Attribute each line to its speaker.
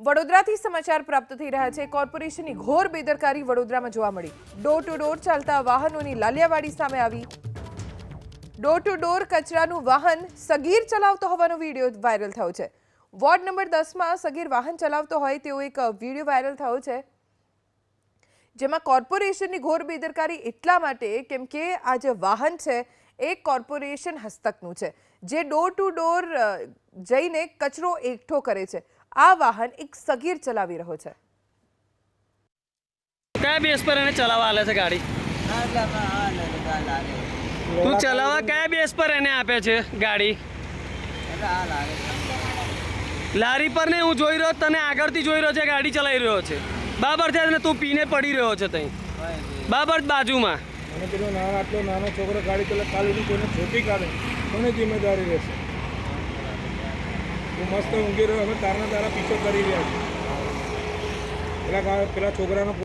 Speaker 1: વડોદરાથી સમાચાર પ્રાપ્ત થઈ રહ્યા છે. કોર્પોરેશનની ઘોર બેદરકારી વડોદરામાં જોવા મળી. ડોર ટુ ડોર ચાલતા વાહનોની લાલિયાવાડી સામે આવી. ડોર ટુ ડોર કચરાનું વાહન સગીર ચલાવતો હોવાનો વીડિયો વાયરલ થયો છે. વોર્ડ નંબર દસમાં સગીર વાહન ચલાવતો હોય તેવો એક વીડિયો વાયરલ થયો છે. જેમાં કોર્પોરેશનની ઘોર બેદરકારી એટલા માટે કેમ કે આ જે વાહન છે એ કોર્પોરેશન હસ્તકનું છે, જે ડોર ટુ ડોર જઈને કચરો એકઠો કરે છે. આ વાહન એક સગીર ચલાવી રહ્યો છે.
Speaker 2: કયા બેસ પર એને ચલાવવા આલે છે ગાડી? તું ચલાવવા કયા બેસ પર એને આપે છે ગાડી? લારી પર ને હું જોઈ રહ્યો, તને આગળથી જોઈ રહ્યો છે, ગાડી ચલાવી રહ્યો છે. બાબર છે તું પીને પડી રહ્યો છે તઈ. બાબર બાજુમાં.
Speaker 3: અને પેલો નાનો, આટલો નાનો છોકરો ગાડી ચલાવે, કાલ ઉઠી કોઈને છોટી કાઢે. કોને જિમ્મેદારી રહેશે? હું મસ્ત ઊંઘી રહ્યો અમે તારના તારા પીછો કરી રહ્યા છીએ પેલા પેલા છોકરાનો